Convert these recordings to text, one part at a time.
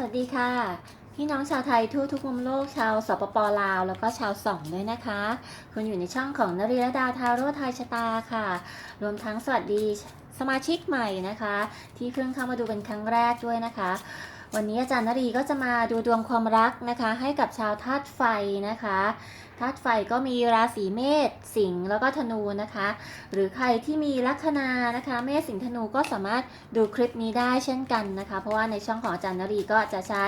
สวัสดีค่ะ พี่น้องชาวไทยทั่วทุกมุมโลกชาวสปปลาว แล้วก็ชาวส่องด้วยนะคะ คุณอยู่ในช่องของนรีรดาทาโร่ไทยชะตาค่ะ รวมทั้งสวัสดีสมาชิกใหม่นะคะ ที่เพิ่งเข้ามาดูเป็นครั้งแรกด้วยนะคะ วันนี้อาจารย์นรีก็จะมาดูดวงความรักนะคะ ให้กับชาวธาตุไฟนะคะธาตุไฟก็มีราศีเมษสิงห์แล้วก็ธนูนะคะ หรือใครที่มีลัคนานะคะ เมษสิงห์ธนูก็สามารถดูคลิปนี้ได้เช่นกันนะคะ เพราะว่าในช่องของอาจารย์นรีก็จะใช้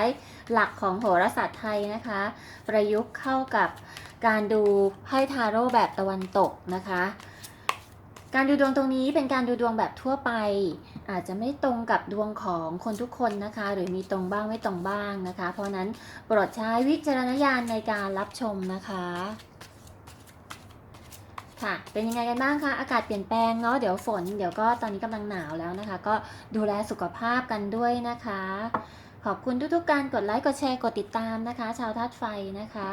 หลักของโหราศาสตร์ไทยนะคะ ประยุกต์เข้ากับการดูไพ่ทาโร่แบบตะวันตกนะคะ การดูดวงตรงนี้เป็นการดูดวงแบบทั่วไป อาจจะไม่ตรงกับดวงของคนทุกคนนะคะ หรือมีตรงบ้างไม่ตรงบ้างนะคะ เพราะนั้นโปรดใช้วิจารณญาณในการรับชมนะคะค่ะ เป็นยังไงกันบ้างคะ อากาศเปลี่ยนแปลงเนาะ เดี๋ยวฝน เดี๋ยวก็ตอนนี้กำลังหนาวแล้วนะคะ ก็ดูแลสุขภาพกันด้วยนะคะ ขอบคุณทุกๆการกดไลค์ กดแชร์ กดติดตามนะคะ ชาวธาตุไฟนะคะ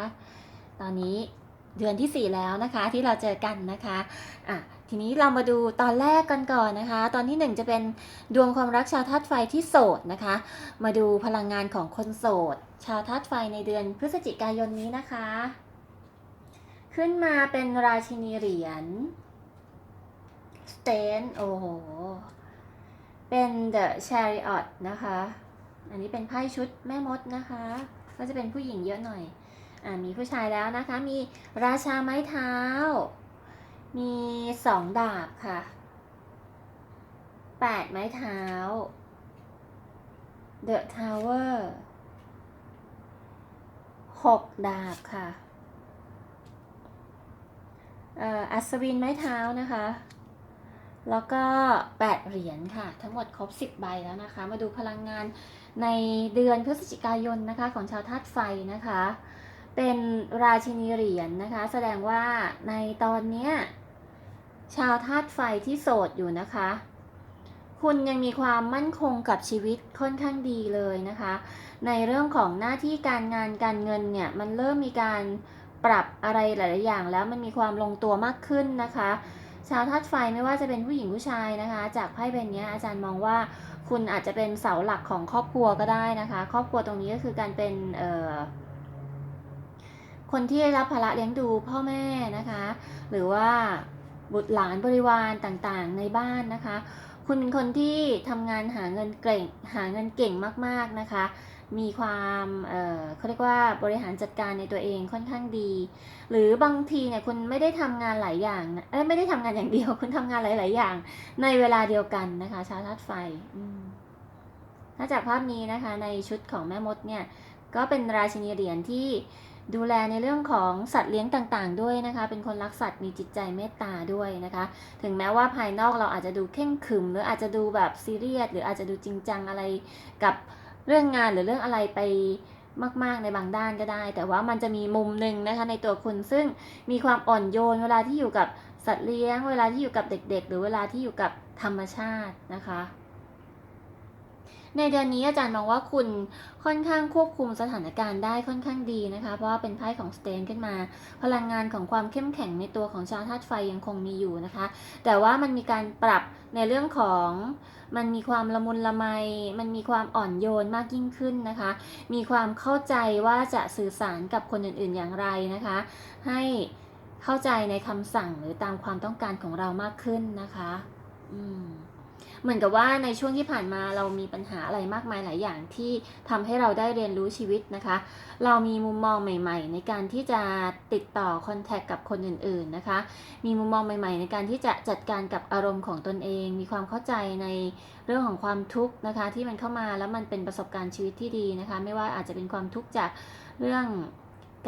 ตอนนี้เดือนที่ 4 แล้วนะคะที่เราเจอกันนะคะ อะ ทีนี้เรามาดูตอนแรกกันก่อนนะคะ ตอนที่ 1 จะเป็นดวงความรักชาวธาตุไฟที่โสดนะคะ มาดูพลังงานของคนโสด ชาวธาตุไฟในเดือนพฤศจิกายนนี้นะคะ ขึ้นมาเป็นราชินีเหรียญสเตนโอ้โห เป็น The Chariot นะคะ อันนี้เป็นไพ่ชุดแม่มดนะคะ ก็จะเป็นผู้หญิงเยอะหน่อย อ่ามีผู้ชายแล้วนะคะ มีราชาไม้เท้า มีสองดาบค่ะแปดไม้เท้า The Tower หกดาบค่ะอัศวินไม้เท้านะคะ แล้วก็8เหรียญค่ะ ทั้งหมดครบ10ใบแล้วนะคะ มาดูพลังงานในเดือนพฤศจิกายนนะคะของชาวธาตุไฟนะคะ เป็นราชินีเหรียญนะคะ แสดงว่าในตอนเนี้ย ชาวธาตุไฟที่โสดอยู่นะคะ คุณยังมีความมั่นคงกับชีวิตค่อนข้างดีเลยนะคะ ในเรื่องของหน้าที่การงานการเงินเนี่ยมันเริ่มมีการปรับอะไรหลาย ๆ อย่าง แล้วมันมีความลงตัวมากขึ้นนะคะ ชาวธาตุไฟไม่ว่าจะเป็นผู้หญิงผู้ชายนะคะ จากไพ่ใบนี้อาจารย์มองว่าคุณอาจจะเป็นเสาหลักของครอบครัวก็ได้นะคะ ครอบครัวตรงนี้ก็คือการเป็นคนที่ได้รับภาระเลี้ยงดูพ่อแม่นะคะ หรือว่า บุตรหลานบริวารต่างๆ ในบ้านนะคะ คุณเป็นคนที่ทำงานหาเงินเก่งหาเงินเก่งมากๆนะคะ มีความเเขาเรียกว่าบริหารจัดการในตัวเองค่อนข้างดี หรือบางทีเนี่ยคุณไม่ได้ทำงานหลายอย่างเอ้ไม่ได้ทำงานอย่างเดียวคุณทำงานหลาย ๆ อย่าง ในเวลาเดียวกันนะคะชาวธาตุไฟถ้าจากภาพนี้นะคะในชุดของแม่มดเนี่ยก็เป็นราชินีเหรียญที่ ดูแลในเรื่องของสัตว์เลี้ยงต่างๆ ด้วยนะคะ เป็นคนรักสัตว์มีจิตใจเมตตาด้วยนะคะ ถึงแม้ว่าภายนอกเราอาจจะดูเข่งขึม หรืออาจจะดูแบบซีเรียสหรืออาจจะดูจริงจังอะไรกับเรื่องงานหรือเรื่องอะไรไปมาก ๆ ในบางด้านก็ได้ แต่ว่ามันจะมีมุมหนึ่งนะคะในตัวคุณซึ่งมีความอ่อนโยนเวลาที่อยู่กับสัตว์เลี้ยง เวลาที่อยู่กับเด็ก ๆ หรือเวลาที่อยู่กับธรรมชาตินะคะ ในเดือนนี้อาจารย์มองว่าคุณค่อนข้างควบคุมสถานการณ์ได้ค่อนข้างดีนะคะ เพราะว่าเป็นไพ่ของสเตนขึ้นมา พลังงานของความเข้มแข็งในตัวของชาวธาตุไฟยังคงมีอยู่นะคะ แต่ว่ามันมีการปรับในเรื่องของมันมีความละมุนละไม มันมีความอ่อนโยนมากยิ่งขึ้นนะคะ มีความเข้าใจว่าจะสื่อสารกับคนอื่นๆอย่างไรนะคะ ให้เข้าใจในคำสั่งหรือตามความต้องการของเรามากขึ้นนะคะ อืม เหมือนกับว่าในช่วงที่ผ่านมาเรามีปัญหาอะไรมากมายหลายอย่างที่ทำให้เราได้เรียนรู้ชีวิตนะคะ เรามีมุมมองใหม่ ๆ ในการที่จะติดต่อคอนแทคกับคนอื่นๆนะคะ มีมุมมองใหม่ ๆ ในการที่จะจัดการกับอารมณ์ของตนเอง มีความเข้าใจในเรื่องของความทุกข์นะคะ ที่มันเข้ามาแล้วมันเป็นประสบการณ์ชีวิตที่ดีนะคะ ไม่ว่าอาจจะเป็นความทุกข์จากเรื่อง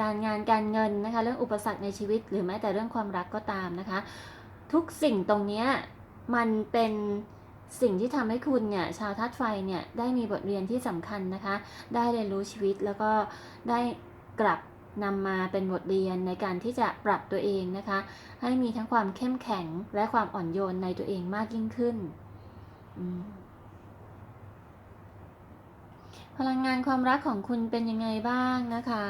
การงานการเงินนะคะ เรื่องอุปสรรคในชีวิต หรือแม้แต่เรื่องความรักก็ตามนะคะ ทุกสิ่งตรงนี้มันเป็น สิ่งที่ทำให้คุณเนี่ยชาวธาตุไฟเนี่ยได้มีบทเรียนที่สำคัญนะคะ ได้เรียนรู้ชีวิตแล้วก็ได้กลับนำมาเป็นบทเรียนในการที่จะปรับตัวเองนะคะ ให้มีทั้งความเข้มแข็งและความอ่อนโยนในตัวเองมากยิ่งขึ้น พลังงานความรักของคุณเป็นยังไงบ้างนะคะ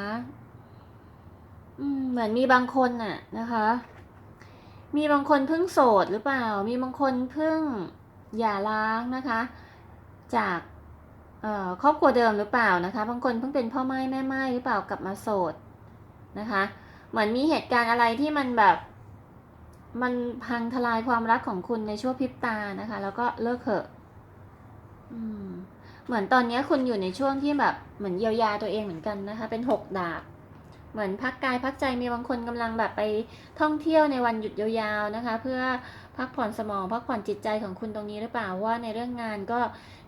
เหมือนมีบางคนน่ะนะคะ มีบางคนเพิ่งโสดหรือเปล่า มีบางคนเพิ่ง หย่าร้างนะคะ จากครอบครัวเดิมหรือเปล่านะคะ บางคนเพิ่งเป็นพ่อไม้แม่ไม้หรือเปล่ากลับมาโสดนะคะ เหมือนมีเหตุการณ์อะไรที่มันแบบ มันพังทลายความรักของคุณในชั่วพริบตานะคะ แล้วก็เลิกเถอะเหมือนตอนนี้คุณอยู่ในช่วงที่แบบเหมือนเยียวยาตัวเองเหมือนกันนะคะ เป็นหกดาบ เหมือนพักกายพักใจมีบางคนกำลังแบบไปท่องเที่ยวในวันหยุดยาวๆนะคะ เพื่อพักผ่อนสมองพักผ่อนจิตใจของคุณตรงนี้หรือเปล่าว่าในเรื่องงานก็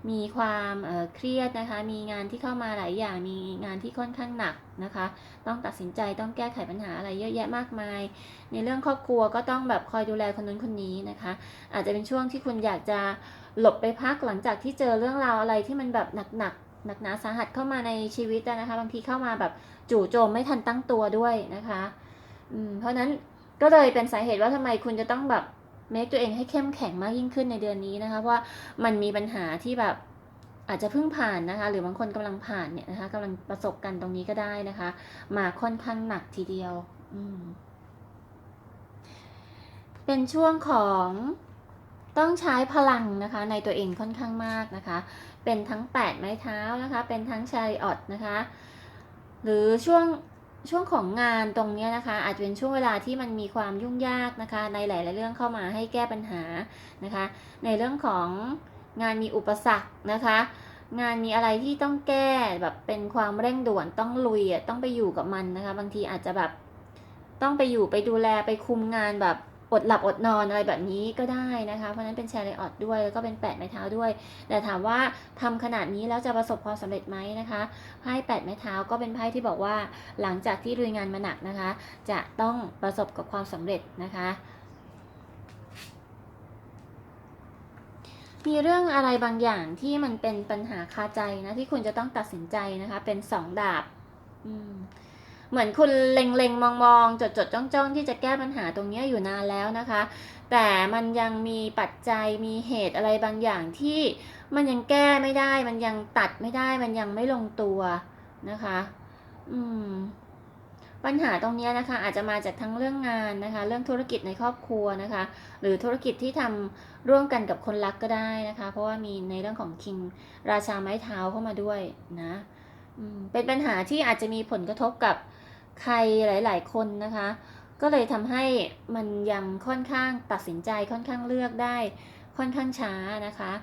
มีความเเครียดนะคะ มีงานที่เข้ามาหลายอย่างมีงานที่ค่อนข้างหนักนะคะ ต้องตัดสินใจต้องแก้ไขปัญหาอะไรเยอะแยะมากมาย ในเรื่องครอบครัวก็ต้องแบบคอยดูแลคนนู้นคนนี้นะคะ อาจจะเป็นช่วงที่คุณอยากจะหลบไปพักหลังจากที่เจอเรื่องราวอะไรที่มันแบบหนักๆ หนักหนาสาหัสเข้ามาในชีวิตนะคะบางทีเข้ามาแบบจู่โจมไม่ทันตั้งตัวด้วยนะคะอืมเพราะนั้นก็เลยเป็นสาเหตุว่าทำไมคุณจะต้องแบบเมคตัวเองให้เข้มแข็งมากยิ่งขึ้นในเดือนนี้นะคะเพราะว่ามันมีปัญหาที่แบบอาจจะเพิ่งผ่านนะคะ หรือบางคนกำลังผ่านเนี่ยนะคะกำลังประสบกันตรงนี้ก็ได้นะคะ มาค่อนข้างหนักทีเดียว อืมเป็นช่วงของต้องใช้พลังนะคะในตัวเองค่อนข้างมากนะคะ เป็นทั้ง 8 ไม้เท้านะคะ เป็นทั้งชาริออตนะคะ หรือช่วงช่วงของงานตรงนี้นะคะ อาจจะเป็นช่วงเวลาที่มันมีความยุ่งยากนะคะ ในหลาย ๆ เรื่องเข้ามาให้แก้ปัญหานะคะ ในเรื่องของงานมีอุปสรรคนะคะ งานมีอะไรที่ต้องแก้แบบเป็นความเร่งด่วนต้องลุยอะต้องไปอยู่กับมันนะคะ บางทีอาจจะแบบต้องไปอยู่ไปดูแลไปคุมงานแบบ อดหลับอดนอนอะไรแบบนี้ก็ได้นะคะ เพราะนั้นเป็นแชร์ไลออดด้วยแล้วก็เป็นแปดไม้เท้าด้วย แต่ถามว่าทำขนาดนี้แล้วจะประสบความสำเร็จไหมนะคะไพ่แปดไม้เท้าก็เป็นไพ่ที่บอกว่าหลังจากที่ลุยงานมาหนักนะคะ จะต้องประสบกับความสำเร็จนะคะมีเรื่องอะไรบางอย่างที่มันเป็นปัญหาคาใจนะที่คุณจะต้องตัดสินใจนะคะ เป็นสองดาบ อืม เหมือนคุณเล็งเล็งมองมองจดจดจ้องจ้องที่จะแก้ปัญหาตรงนี้อยู่นานแล้วนะคะ แต่มันยังมีปัจจัยมีเหตุอะไรบางอย่างที่มันยังแก้ไม่ได้ มันยังตัดไม่ได้ มันยังไม่ลงตัวนะคะ อืมปัญหาตรงนี้นะคะอาจจะมาจากทั้งเรื่องงานนะคะ เรื่องธุรกิจในครอบครัวนะคะ หรือธุรกิจที่ทำร่วมกันกับคนรักก็ได้นะคะ เพราะว่ามีในเรื่องของคิงราชาไม้เท้าเข้ามาด้วยนะเป็นปัญหาที่อาจจะมีผลกระทบกับ ใครหลาย ๆ คนนะคะ ก็เลยทำให้มันยังค่อนข้างตัดสินใจค่อนข้างเลือกได้ค่อนข้างช้านะคะ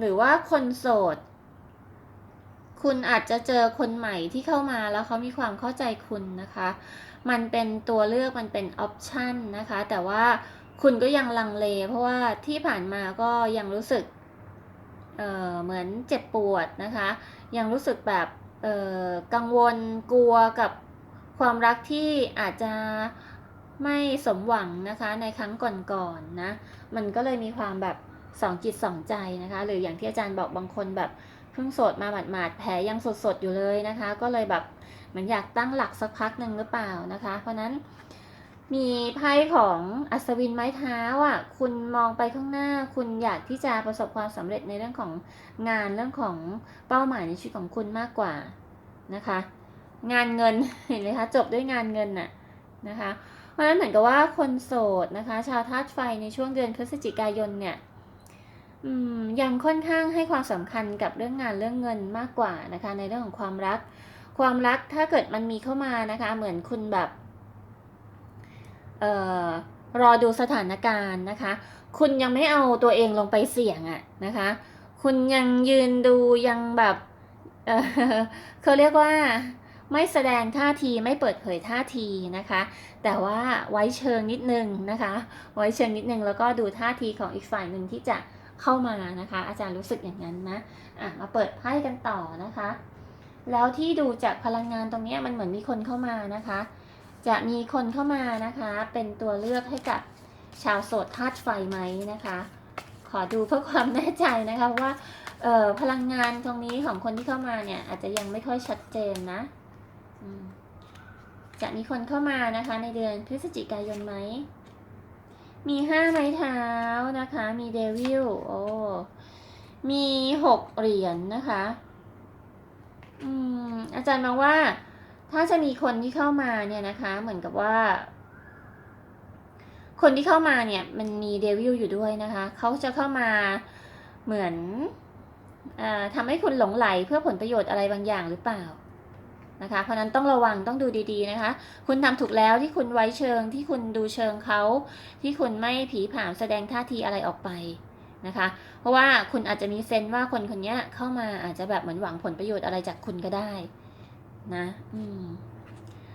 หรือว่าคนโสด คุณอาจจะเจอคนใหม่ที่เข้ามาแล้วเขามีความเข้าใจคุณนะคะ มันเป็นตัวเลือกมันเป็นออปชันนะคะ แต่ว่าคุณก็ยังลังเล เพราะว่าที่ผ่านมาก็ยังรู้สึกเเหมือนเจ็บปวดนะคะ ยังรู้สึกแบบ กังวลกลัวกับความรักที่อาจจะไม่สมหวังนะคะในครั้งก่อนๆนนะมันก็เลยมีความแบบสองจิตสองใจนะคะ หรืออย่างที่อาจารย์บอกบางคนแบบเพิ่งโสดมาหมาดๆแผลยังสดๆอยู่เลยนะคะ ก็เลยแบบเหมือนอยากตั้งหลักสักพักหนึ่งหรือเปล่านะคะ เพราะนั้นมีไพ่ของอัศวินไม้เท้าอะ คุณมองไปข้างหน้า คุณอยากที่จะประสบความสำเร็จในเรื่องของงานเรื่องของเป้าหมายในชีวิตของคุณมากกว่า นะคะ งานเงินเห็นไหมคะจบด้วยงานเงินน่ะนะคะเพราะฉะนั้นเหมือนกับว่าคนโสดนะคะ ชาวธาตุไฟในช่วงเดือนพฤศจิกายนเนี่ยยังค่อนข้างให้ความสำคัญกับเรื่องงานเรื่องเงินมากกว่านะคะ ในเรื่องของความรัก ความรักถ้าเกิดมันมีเข้ามานะคะ เหมือนคุณแบบเอ่อรอดูสถานการณ์นะคะ คุณยังไม่เอาตัวเองลงไปเสี่ยงอะนะคะ คุณยังยืนดูยังแบบ เขาเรียกว่าไม่แสดงท่าทีไม่เปิดเผยท่าทีนะคะ แต่ว่าไว้เชิงนิดนึงนะคะ ไว้เชิงนิดนึงแล้วก็ดูท่าทีของอีกฝ่ายหนึ่งที่จะเข้ามานะคะ อาจารย์รู้สึกอย่างนั้นนะอะมาเปิดไพ่กันต่อนะคะ แล้วที่ดูจากพลังงานตรงนี้มันเหมือนมีคนเข้ามานะคะ จะมีคนเข้ามานะคะ เป็นตัวเลือกให้กับชาวโสดธาตุไฟไหมนะคะ ขอดูเพื่อความแน่ใจนะคะว่า เอ่อพลังงานตรงนี้ของคนที่เข้ามาเนี่ย อาจจะยังไม่ค่อยชัดเจนนะจะมีคนเข้ามานะคะ ในเดือนพฤศจิกายนไหม มีห้าไม้เท้านะคะ มีเดวิลโอ้มีหกเหรียญนนะคะอืมอาจารย์มองว่า ถ้าจะมีคนที่เข้ามาเนี่ยนะคะ เหมือนกับว่า คนที่เข้ามาเนี่ย มันมีเดวิลอยู่ด้วยนะคะ เขาจะเข้ามาเหมือน ทำให้คุณหลงไหลเพื่อผลประโยชน์อะไรบางอย่างหรือเปล่านะคะ เพราะนั้นต้องระวังต้องดูดีๆนะคะ คุณทำถูกแล้วที่คุณไว้เชิงที่คุณดูเชิงเขา ที่คุณไม่ผีผามแสดงท่าทีอะไรออกไปนะคะ เพราะว่าคุณอาจจะมีเซนส์ว่าคนคนนี้เข้ามาอาจจะแบบเหมือนหวังผลประโยชน์อะไรจากคุณก็ได้นะอืม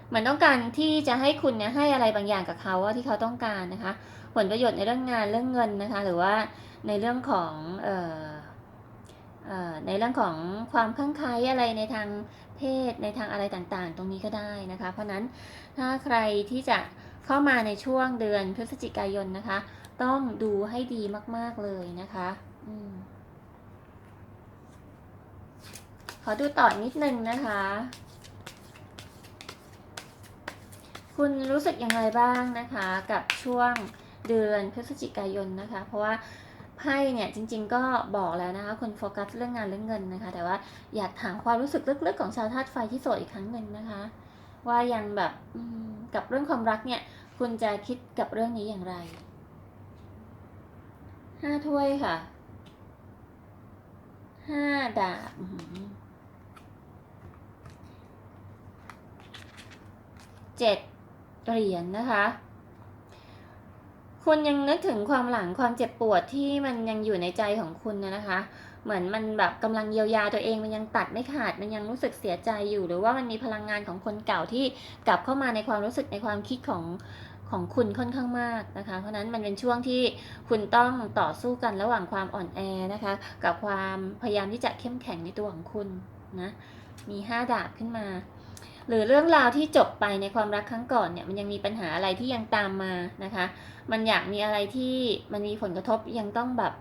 เหมือนต้องการที่จะให้คุณเนี่ยให้อะไรบางอย่างกับเขาว่าที่เขาต้องการนะคะ ผลประโยชน์ในเรื่องงานเรื่องเงินนะคะ หรือว่าในเรื่องของเอ่อ ในเรื่องของความคลั่งไคล้อะไรในทางเพศในทางอะไรต่างๆ ตรงนี้ก็ได้นะคะ เพราะนั้นถ้าใครที่จะเข้ามาในช่วงเดือนพฤศจิกายนนะคะ ต้องดูให้ดีมากๆเลยนะคะอขอดูต่อนิดนึงนะคะ คุณรู้สึกยังไงบ้างนะคะ กับช่วงเดือนพฤศจิกายนนะคะ เพราะว่า ไพ่เนี่ยจริง ๆ ก็บอกแล้วนะคะคุณโฟกัสเรื่องงานเรื่องเงินนะคะ แต่ว่าอยากถามความรู้สึกลึกๆของชาวธาตุไฟที่โสดอีกครั้งหนึ่งนะคะ ว่ายังแบบกับเรื่องความรักเนี่ย คุณจะคิดกับเรื่องนี้อย่างไรห้าถ้วยค่ะห้าดาบเจ็ดเหรียญนะคะ คุณยังนึกถึงความหลังความเจ็บปวดที่มันยังอยู่ในใจของคุณนะคะ เหมือนมันแบบกำลังเยียวยาตัวเองมันยังตัดไม่ขาดมันยังรู้สึกเสียใจอยู่ หรือว่ามันมีพลังงานของคนเก่าที่กลับเข้ามาในความรู้สึกในความคิดของของคุณค่อนข้างมากนะคะ เพราะฉะนั้นมันเป็นช่วงที่คุณต้องต่อสู้กันระหว่างความอ่อนแอนะคะ กับความพยายามที่จะเข้มแข็งในตัวของคุณนะมีห้าดาบขึ้นมา หรือเรื่องราวที่จบไปในความรักครั้งก่อนเนี่ยมันยังมีปัญหาอะไรที่ยังตามมานะคะ มันอยากมีอะไรที่มันมีผลกระทบยังต้องแบบ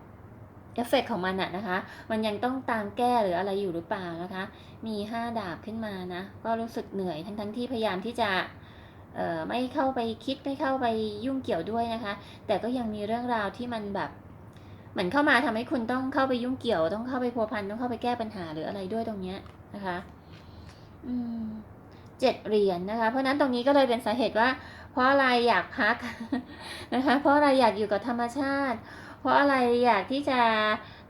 เอฟเฟกของมันอะนะคะ มันยังต้องตามแก้หรืออะไรอยู่หรือเปล่านะคะ มีห้าดาบขึ้นมานะ ก็รู้สึกเหนื่อยทั้งทั้งที่พยายามที่จะไม่เข้าไปคิดไม่เข้าไปยุ่งเกี่ยวด้วยนะคะ แต่ก็ยังมีเรื่องราวที่มันแบบเหมือนเข้ามาทำให้คุณต้องเข้าไปยุ่งเกี่ยว ต้องเข้าไปพัวพันต้องเข้าไปแก้ปัญหาหรืออะไรด้วยตรงเนี้ยนะคะ อืม เจ็ดเหรียญนะคะ เพราะนั้นตรงนี้ก็เลยเป็นสาเหตุว่า เพราะอะไรอยากพักนะคะ เพราะอะไรอยากอยู่กับธรรมชาติ เพราะอะไรอยากที่จะ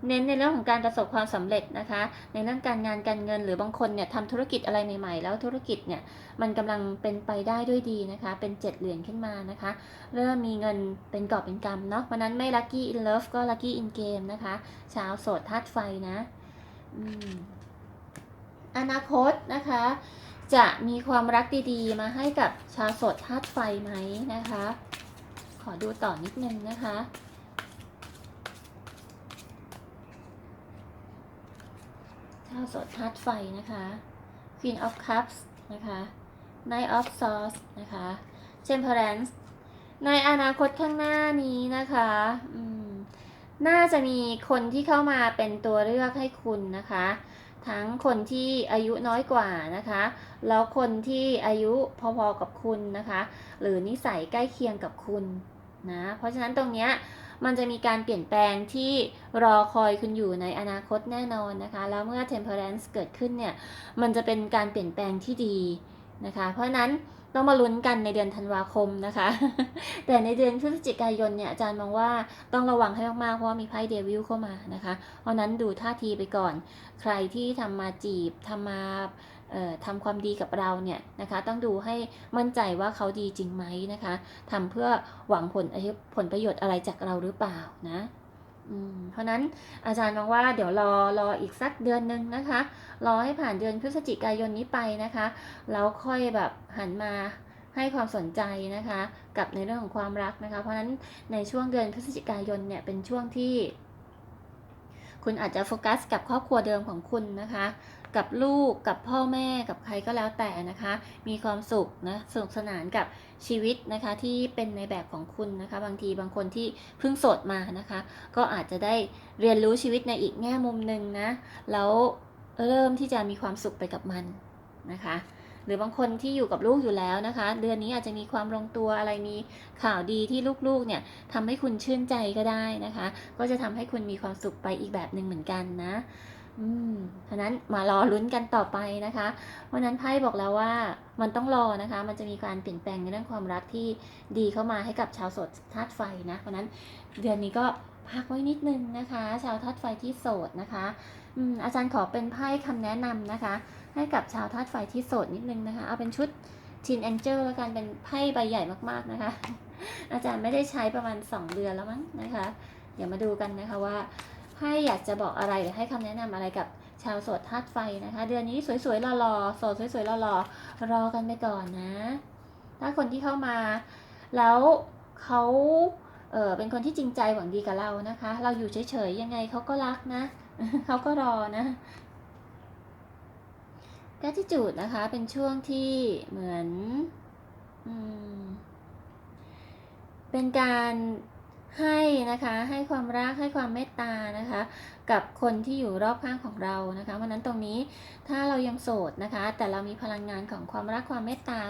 เน้นในเรื่องของการประสบความสำเร็จนะคะ ในเรื่องการงานการเงินหรือบางคนเนี่ยทำธุรกิจอะไรใหม่ๆ แล้วธุรกิจเนี่ยมันกำลังเป็นไปได้ด้วยดีนะคะ เป็นเจ็ดเหรียญขึ้นมานะคะ เริ่มมีเงินเป็นกอบเป็นกำเนาะวันนั้นไม่ lucky in love ก็ lucky in game นะคะชาวโสดธาตุไฟนะออนาคตนะคะ จะมีความรักดีๆ มาให้กับชาวโสดธาตุไฟไหมนะคะ ขอดูต่อนิดนึงนะคะ ชาวโสดธาตุไฟนะคะ Queen of Cups นะคะ Knight of Swords นะคะ Temperance ในอนาคตข้างหน้านี้นะคะน่าจะมีคนที่เข้ามาเป็นตัวเลือกให้คุณนะคะ ทั้งคนที่อายุน้อยกว่านะคะ แล้วคนที่อายุพอๆกับคุณนะคะ หรือนิสัยใกล้เคียงกับคุณนะ เพราะฉะนั้นตรงเนี้ยมันจะมีการเปลี่ยนแปลงที่รอคอยคุณอยู่ในอนาคตแน่นอนนะคะ แล้วเมื่อ temperance เกิดขึ้นเนี่ย มันจะเป็นการเปลี่ยนแปลงที่ดีนะคะ เพราะฉะนั้น ต้องมาลุ้นกันในเดือนธันวาคมนะคะ แต่ในเดือนพฤศจิกายนเนี่ยอาจารย์มองว่าต้องระวังให้มากๆ เพราะว่ามีไพ่เดวิลเข้ามานะคะ เพราะนั้นดูท่าทีไปก่อน ใครที่ทำมาจีบทำมาเอ่อทำความดีกับเราเนี่ยนะคะ ต้องดูให้มั่นใจว่าเขาดีจริงไหมนะคะทำเพื่อหวังผลผลประโยชน์อะไรจากเราหรือเปล่านะ เพราะนั้นอาจารย์มองว่าเดี๋ยวรอรออีกสักเดือนหนึ่งนะคะ รอให้ผ่านเดือนพฤศจิกายนนี้ไปนะคะ แล้วค่อยแบบหันมาให้ความสนใจนะคะ กับในเรื่องของความรักนะคะ เพราะฉะนั้นในช่วงเดือนพฤศจิกายนเนี่ยเป็นช่วงที่ คุณอาจจะโฟกัสกับครอบครัวเดิมของคุณนะคะ กับลูกกับพ่อแม่กับใครก็แล้วแต่นะคะ มีความสุขนะสนุกสนานกับชีวิตนะคะที่เป็นในแบบของคุณนะคะ บางทีบางคนที่เพิ่งโสดมานะคะ ก็อาจจะได้เรียนรู้ชีวิตในอีกแง่มุมหนึ่งนะแล้วเริ่มที่จะมีความสุขไปกับมันนะคะ หรือบางคนที่อยู่กับลูกอยู่แล้วนะคะ เดือนนี้อาจจะมีความลงตัวอะไรมีข่าวดีที่ลูกๆเนี่ยทำให้คุณชื่นใจก็ได้นะคะ ก็จะทำให้คุณมีความสุขไปอีกแบบหนึ่งเหมือนกันนะอืมฉะนั้นมารอลุ้นกันต่อไปนะคะวันนั้นไพ่บอกแล้วว่ามันต้องรอนะคะ มันจะมีการเปลี่ยนแปลงในเรื่องความรักที่ดีเข้ามาให้กับชาวสดธาตุไฟนะเพราะนั้นเดือนนี้ก็ พักไว้นิดนึงนะคะ ชาวธาตุไฟที่โสดนะคะอาจารย์ขอเป็นไพ่คำแนะนำนะคะ ให้กับชาวธาตุไฟที่โสดนิดนึงนะคะ เอาเป็นชุด Teen Angel แล้วกันเป็นไพ่ใบใหญ่มากๆนะคะ อาจารย์ไม่ได้ใช้ประมาณ 2 เดือนแล้วมั้งนะคะ เดี๋ยวมาดูกันนะคะว่าไพ่อยากจะบอกอะไรหรือให้คำแนะนำอะไรกับชาวโสดธาตุไฟนะคะ เดือนนี้สวยๆหล่อๆโสดสวยๆหล่อๆรอกันไปก่อนนะ ถ้าคนที่เข้ามาแล้วเขา เออเป็นคนที่จริงใจหวังดีกับเรานะคะ เราอยู่เฉยๆยังไงเขาก็รักนะเขาก็รอนะก a ติจูดนะคะเป็นช่วงที่เหมือนอเป็นการให้นะคะให้ความรักให้ความเมตตานะคะ กับคนที่อยู่รอบข้างของเรานะคะเพราะฉะนั้นตรงนี้ถ้าเรายังโสดนะคะ แต่เรามีพลังงานของความรักความเมตตา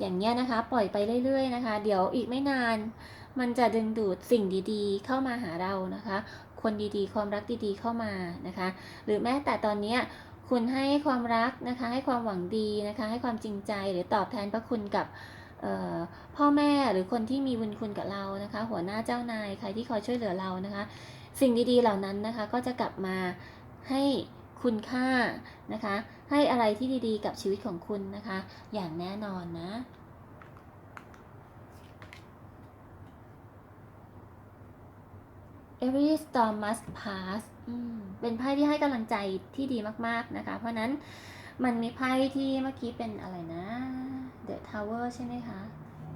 อย่างเงี้ยนะคะ ปล่อยไปเรื่อย ๆ นะคะ เดี๋ยวอีกไม่นาน มันจะดึงดูดสิ่งดีๆ เข้ามาหาเรานะคะ คนดีๆ ความรักดีๆเข้ามานะคะ หรือแม้แต่ตอนนี้คุณให้ความรักนะคะ ให้ความหวังดีนะคะ ให้ความจริงใจหรือตอบแทนพระคุณกับพ่อแม่หรือคนที่มีบุญคุณกับเรานะคะ หัวหน้าเจ้านายใครที่คอยช่วยเหลือเรานะคะ สิ่งดีๆเหล่านั้นนะคะ ก็จะกลับมาให้คุณค่านะคะ ให้อะไรที่ดีๆ กับชีวิตของคุณนะคะ อย่างแน่นอนนะ Every storm must pass เป็นไพ่ที่ให้กำลังใจที่ดีมากๆนะคะ เพราะนั้นมันมีไพ่ที่เมื่อกี้เป็นอะไรนะ The Tower ใช่ไหมคะ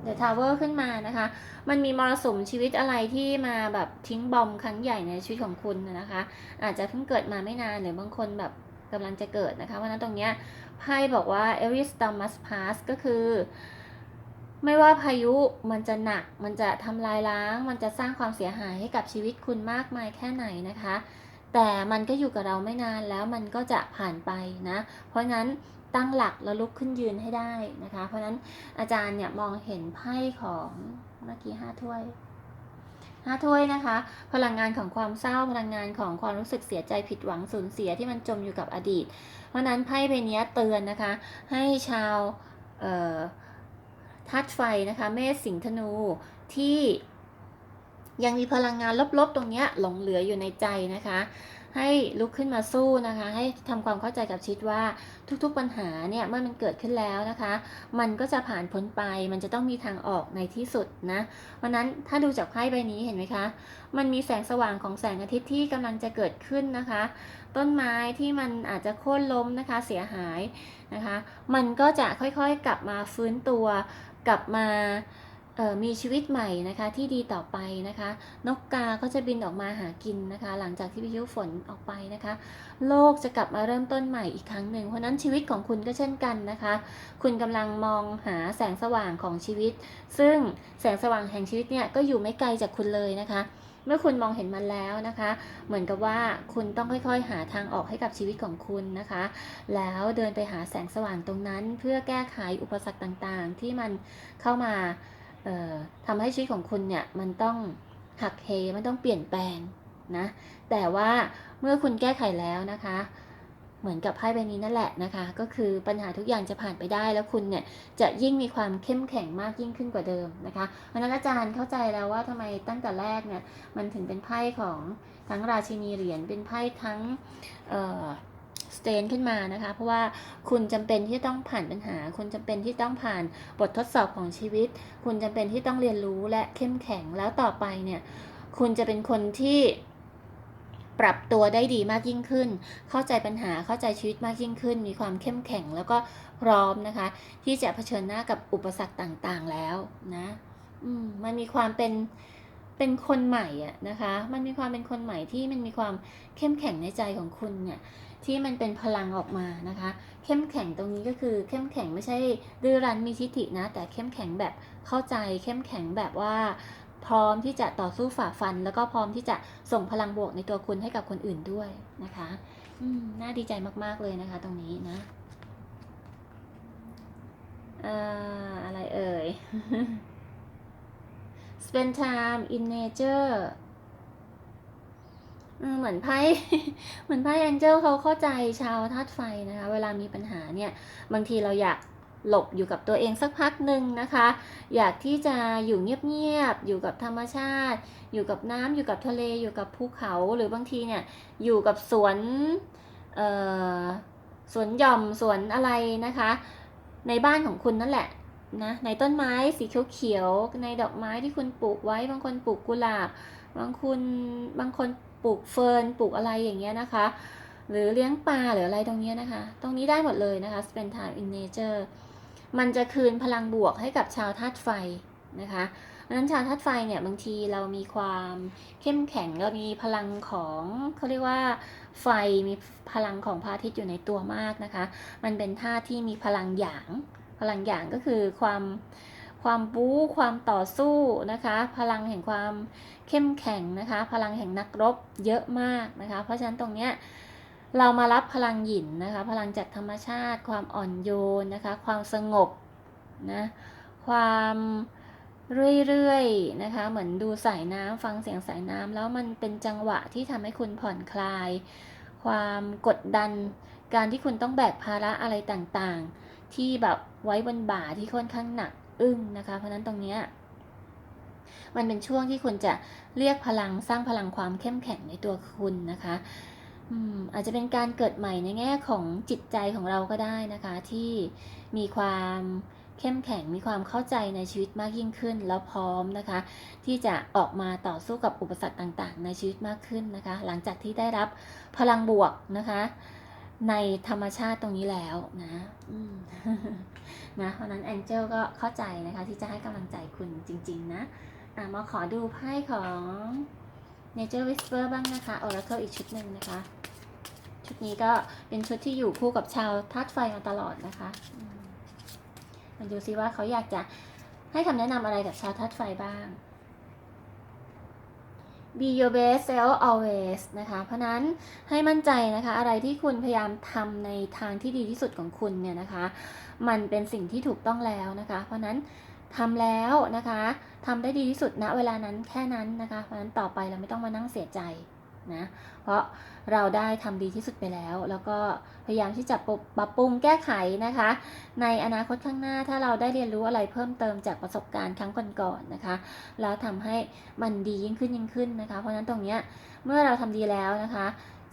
The Tower ขึ้นมานะคะ มันมีมรสุมชีวิตอะไรที่มาแบบทิ้งบอมครั้งใหญ่ในชีวิตของคุณนะคะ อาจจะเพิ่งเกิดมาไม่นานหรือบางคนแบบกำลังจะเกิดนะคะ เพราะฉะนั้นตรงเนี้ยไพ่บอกว่า every storm must pass ก็คือ ไม่ว่าพายุมันจะหนัก มันจะทำลายล้าง มันจะสร้างความเสียหายให้กับชีวิตคุณมากมายแค่ไหนนะคะ แต่มันก็อยู่กับเราไม่นานแล้วมันก็จะผ่านไปนะ เพราะนั้นตั้งหลักแล้วลุกขึ้นยืนให้ได้นะคะ เพราะนั้นอาจารย์เนี่ยมองเห็นไพ่ของเมื่อกี้ห้าถ้วยห้าถ้วยนะคะ พลังงานของความเศร้าพลังงานของความรู้สึกเสียใจผิดหวังสูญเสียที่มันจมอยู่กับอดีต เพราะฉะนั้นไพ่ใบนี้เตือนนะคะ ให้ชาวเอ่อ ธาตุไฟนะคะเมษสิงห์ธนูที่ยังมีพลังงานลบๆ ตรงเนี้ยหลงเหลืออยู่ในใจนะคะ ให้ลุกขึ้นมาสู้นะคะ ให้ทำความเข้าใจกับชีวิตว่าทุกๆปัญหาเนี่ยเมื่อมันเกิดขึ้นแล้วนะคะ มันก็จะผ่านพ้นไป มันจะต้องมีทางออกในที่สุดนะ เพราะนั้นถ้าดูจากไพ่ใบนี้เห็นไหมคะ มันมีแสงสว่างของแสงอาทิตย์ที่กำลังจะเกิดขึ้นนะคะ ต้นไม้ที่มันอาจจะโค่นล้มนะคะเสียหายนะคะ มันก็จะค่อยๆกลับมาฟื้นตัว กลับมามีชีวิตใหม่นะคะที่ดีต่อไปนะคะ นกกาก็จะบินออกมาหากินนะคะ หลังจากที่พายุฝนออกไปนะคะ โลกจะกลับมาเริ่มต้นใหม่อีกครั้งหนึ่งเพราะฉะนั้นชีวิตของคุณก็เช่นกันนะคะ คุณกำลังมองหาแสงสว่างของชีวิต ซึ่งแสงสว่างแห่งชีวิตเนี่ยก็อยู่ไม่ไกลจากคุณเลยนะคะ เมื่อคุณมองเห็นมันแล้วนะคะ เหมือนกับว่าคุณต้องค่อยๆ หาทางออกให้กับชีวิตของคุณนะคะ แล้วเดินไปหาแสงสว่างตรงนั้น เพื่อแก้ไขอุปสรรคต่างๆ ที่มันเข้ามาเอ่อทำให้ชีวิตของคุณเนี่ยมันต้องหักเหมันต้องเปลี่ยนแปลงนะ แต่ว่าเมื่อคุณแก้ไขแล้วนะคะ เหมือนกับไพ่ใบนี้นั่นแหละนะคะ ก็คือปัญหาทุกอย่างจะผ่านไปได้แล้วคุณเนี่ยจะยิ่งมีความเข้มแข็งมากยิ่งขึ้นกว่าเดิมนะคะเพราะฉะนั้นอาจารย์เข้าใจแล้วว่าทำไมตั้งแต่แรกเนี่ยมันถึงเป็นไพ่ของทั้งราชินีเหรียญเป็นไพ่ทั้งสเตนขึ้นมานะคะ เพราะว่าคุณจำเป็นที่ต้องผ่านปัญหา คุณจำเป็นที่ต้องผ่านบททดสอบของชีวิต คุณจำเป็นที่ต้องเรียนรู้และเข้มแข็งแล้วต่อไปเนี่ย คุณจะเป็นคนที่ ปรับตัวได้ดีมากยิ่งขึ้น เข้าใจปัญหาเข้าใจชีวิตมากยิ่งขึ้น มีความเข้มแข็งแล้วก็พร้อมนะคะ ที่จะเผชิญหน้ากับอุปสรรคต่างๆแล้วนะมมันมีความเป็นเป็นคนใหม่อะนะคะ มันมีความเป็นคนใหม่ที่มันมีความเข้มแข็งในใจของคุณเนี่ยที่มันเป็นพลังออกมานะคะ เข้มแข็งตรงนี้ก็คือเข้มแข็งไม่ใช่ดื้อรั้นมีทิฐินะ แต่เข้มแข็งแบบเข้าใจเข้มแข็งแบบว่า พร้อมที่จะต่อสู้ฝ่าฟัน แล้วก็พร้อมที่จะส่งพลังบวกในตัวคุณให้กับคนอื่นด้วยนะคะอืมน่าดีใจมากๆเลยนะคะตรงนี้นะอะไรเอ่ย spend time in nature เหมือนไพ่เหมือนไพ่แองเจิลเขาเข้าใจชาวธาตุไฟนะคะ เวลามีปัญหาเนี่ย บางทีเราอยาก หลบอยู่กับตัวเองสักพักหนึ่งนะคะ อยากที่จะอยู่เงียบๆอยู่กับธรรมชาติ อยู่กับน้ำอยู่กับทะเลอยู่กับภูเขาหรือบางทีเนี่ยอยู่กับสวนสวนหย่อมสวนอะไรนะคะ ในบ้านของคุณนั่นแหละนะในต้นไม้สีเขียวๆในดอกไม้ที่คุณปลูกไว้บางคนปลูกกุหลาบบางคนบางคนปลูกเฟิร์นปลูกอะไรอย่างเงี้ยนะคะ หรือเลี้ยงปลาหรืออะไรตรงนี้นะคะ ตรงนี้ได้หมดเลยนะคะ spend time in nature มันจะคืนพลังบวกให้กับชาวธาตุไฟนะคะเพราะฉะนั้นชาวธาตุไฟเนี่ยบางทีเรามีความเข้มแข็งเรามีพลังของเขาเรียกว่าไฟมีพลังของพระอาทิตย์อยู่ในตัวมากนะคะ มันเป็นธาตุที่มีพลังหยาง พลังหยางก็คือความความบู๊ความต่อสู้นะคะ พลังแห่งความเข้มแข็งนะคะ พลังแห่งนักรบเยอะมากนะคะ เพราะฉะนั้นตรงเนี้ย เรามารับพลังหยินนะคะ พลังจากธรรมชาติ ความอ่อนโยนนะคะ ความสงบนะ ความเรื่อยๆนะคะ เหมือนดูสายน้ำฟังเสียงสายน้ำแล้วมันเป็นจังหวะที่ทำให้คุณผ่อนคลาย ความกดดัน การที่คุณต้องแบกภาระอะไรต่างๆ ที่แบบไว้บนบ่าที่ค่อนข้างหนักอึ้งนะคะ เพราะนั้นตรงเนี้ยมันเป็นช่วงที่คุณจะเรียกพลังสร้างพลังความเข้มแข็งในตัวคุณนะคะ อาจจะเป็นการเกิดใหม่ในแง่ของจิตใจของเราก็ได้นะคะ ที่มีความเข้มแข็งมีความเข้าใจในชีวิตมากยิ่งขึ้น แล้วพร้อมนะคะ ที่จะออกมาต่อสู้กับอุปสรรคต่างๆ ในชีวิตมากขึ้นนะคะ หลังจากที่ได้รับพลังบวกนะคะ ในธรรมชาติตรงนี้แล้วนะนะเพราะนั้นแองเจลก็เข้าใจนะคะที่จะให้กำลังใจคุณจริง ๆ นะอะมาขอดูไพ่ของ Nature Whisper บ้างนะคะ Oracle อีกชุดหนึ่งนะคะ ชุดนี้ก็เป็นชุดที่อยู่คู่กับชาวธาตุไฟมาตลอดนะคะมมาดูซิว่าเขาอยากจะให้คำแนะนำอะไรกับชาวธาตุไฟบ้าง be your best self always นะคะ เพราะนั้นให้มั่นใจนะคะ อะไรที่คุณพยายามทำในทางที่ดีที่สุดของคุณเนี่ยนะคะ มันเป็นสิ่งที่ถูกต้องแล้วนะคะ เพราะนั้น ทำแล้วนะคะทำได้ดีที่สุดณเวลานั้นแค่นั้นนะคะ เพราะฉะนั้นต่อไปเราไม่ต้องมานั่งเสียใจนะ เพราะเราได้ทำดีที่สุดไปแล้ว แล้วก็พยายามที่จะปรับปรุงแก้ไขนะคะ ในอนาคตข้างหน้าถ้าเราได้เรียนรู้อะไรเพิ่มเติมจากประสบการณ์ครั้งก่อนๆนะคะ แล้วทำให้มันดียิ่งขึ้นยิ่งขึ้นนะคะ เพราะฉะนั้นตรงเนี้ยเมื่อเราทำดีแล้วนะคะ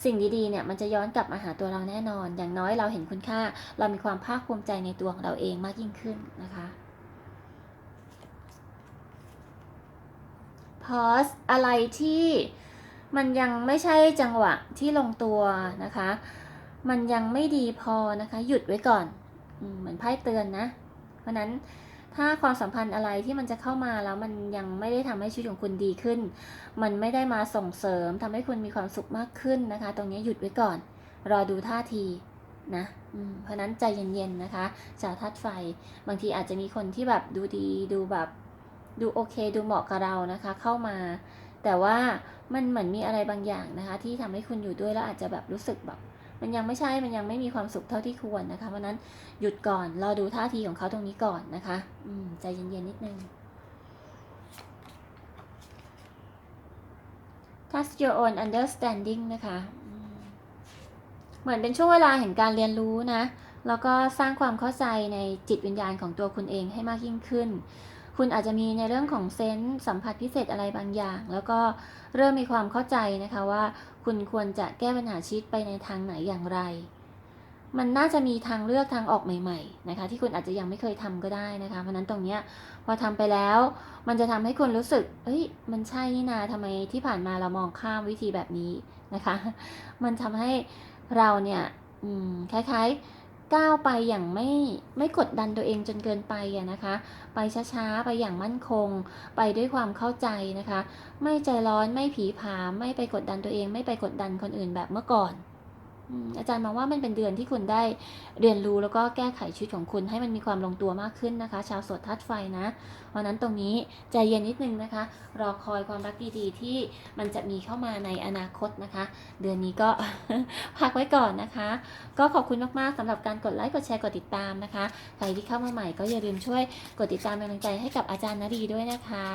สิ่งดีๆ เนี่ย มันจะย้อนกลับมาหาตัวเราแน่นอน อย่างน้อยเราเห็นคุณค่า เรามีความภาคภูมิใจในตัวของเราเองมากยิ่งขึ้นนะคะ พอสอะไรที่มันยังไม่ใช่จังหวะที่ลงตัวนะคะ มันยังไม่ดีพอนะคะ หยุดไว้ก่อนอเหมือนไพ่เตือนนะ เพราะนั้นถ้าความสัมพันธ์อะไรที่มันจะเข้ามาแล้วมันยังไม่ได้ทำให้ชีวิตของคุณดีขึ้น มันไม่ได้มาส่งเสริมทำให้คุณมีความสุขมากขึ้นนะคะ ตรงนี้หยุดไว้ก่อน รอดูท่าทีนะเพราะฉะนั้นใจเย็นๆนะคะชาวธาตุไฟ บางทีอาจจะมีคนที่แบบดูดีดูแบบ ดูโอเค ดูเหมาะกับเรานะคะ เข้ามา แต่ว่ามันเหมือนมีอะไรบางอย่างนะคะ ที่ทำให้คุณอยู่ด้วยแล้วอาจจะแบบรู้สึกแบบ มันยังไม่ใช่ มันยังไม่มีความสุขเท่าที่ควรนะคะ เพราะนั้นหยุดก่อน รอดูท่าทีของเขาตรงนี้ก่อนนะคะ อืมใจเย็นๆนิดนึง Trust your own understanding นะคะเหมือนเป็นช่วงเวลาแห่งการเรียนรู้นะ แล้วก็สร้างความเข้าใจในจิตวิญญาณของตัวคุณเองให้มากยิ่งขึ้น คุณอาจจะมีในเรื่องของเซนส์สัมผัสพิเศษอะไรบางอย่าง แล้วก็เริ่มมีความเข้าใจนะคะว่า คุณควรจะแก้ปัญหาชีวิตไปในทางไหนอย่างไร มันน่าจะมีทางเลือกทางออกใหม่ๆนะคะที่คุณอาจจะยังไม่เคยทำก็ได้นะคะ เพราะนั้นตรงเนี้ยพอทำไปแล้ว มันจะทำให้คุณรู้สึก เอ้ย มันใช่นี่นาทำไมที่ผ่านมาเรามองข้ามวิธีแบบนี้นะคะ มันทำให้เราเนี่ยคล้ายๆ ก้าวไปอย่างไม่ไม่กดดันตัวเองจนเกินไปอะนะคะ ไปช้าๆ ไปอย่างมั่นคง ไปด้วยความเข้าใจนะคะ ไม่ใจร้อนไม่ผีผาม ไม่ไปกดดันตัวเอง ไม่ไปกดดันคนอื่นแบบเมื่อก่อน อาจารย์มองว่ามันเป็นเดือนที่คุณได้เรียนรู้แล้วก็แก้ไขชีวิตของคุณให้มันมีความลงตัวมากขึ้นนะคะ ชาวสดทัดไฟนะ เพราะนั้นตรงนี้ใจเย็นนิดนึงนะคะ รอคอยความรักดีๆที่มันจะมีเข้ามาในอนาคตนะคะ เดือนนี้ก็พักไว้ก่อนนะคะ ก็ขอบคุณมากๆสำหรับการกดไลค์กดแชร์กดติดตามนะคะใครที่เข้ามาใหม่ก็อย่าลืมช่วยกดติดตามเป็นกำลังใจให้กับอาจารย์นดีด้วยนะคะ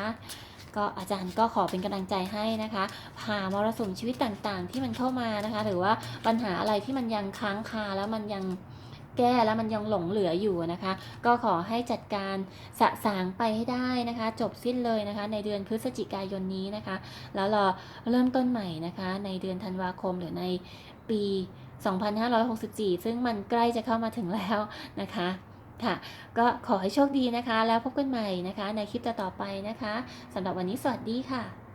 ก็อาจารย์ก็ขอเป็นกำลังใจให้นะคะผ่ามรสุมชีวิตต่างๆ ที่มันเข้ามานะคะ หรือว่าปัญหาอะไรที่มันยังค้างคาแล้วมันยังแก้แล้วมันยังหลงเหลืออยู่นะคะ ก็ขอให้จัดการสะสางไปให้ได้นะคะ จบสิ้นเลยนะคะ ในเดือนพฤศจิกายนนี้นะคะ แล้วเราเริ่มต้นใหม่นะคะ ในเดือนธันวาคมหรือในปี 2564 ซึ่งมันใกล้จะเข้ามาถึงแล้วนะคะ ค่ะ ก็ขอให้โชคดีนะคะ แล้วพบกันใหม่นะคะ ในคลิปต่อๆไปนะคะสำหรับวันนี้สวัสดีค่ะ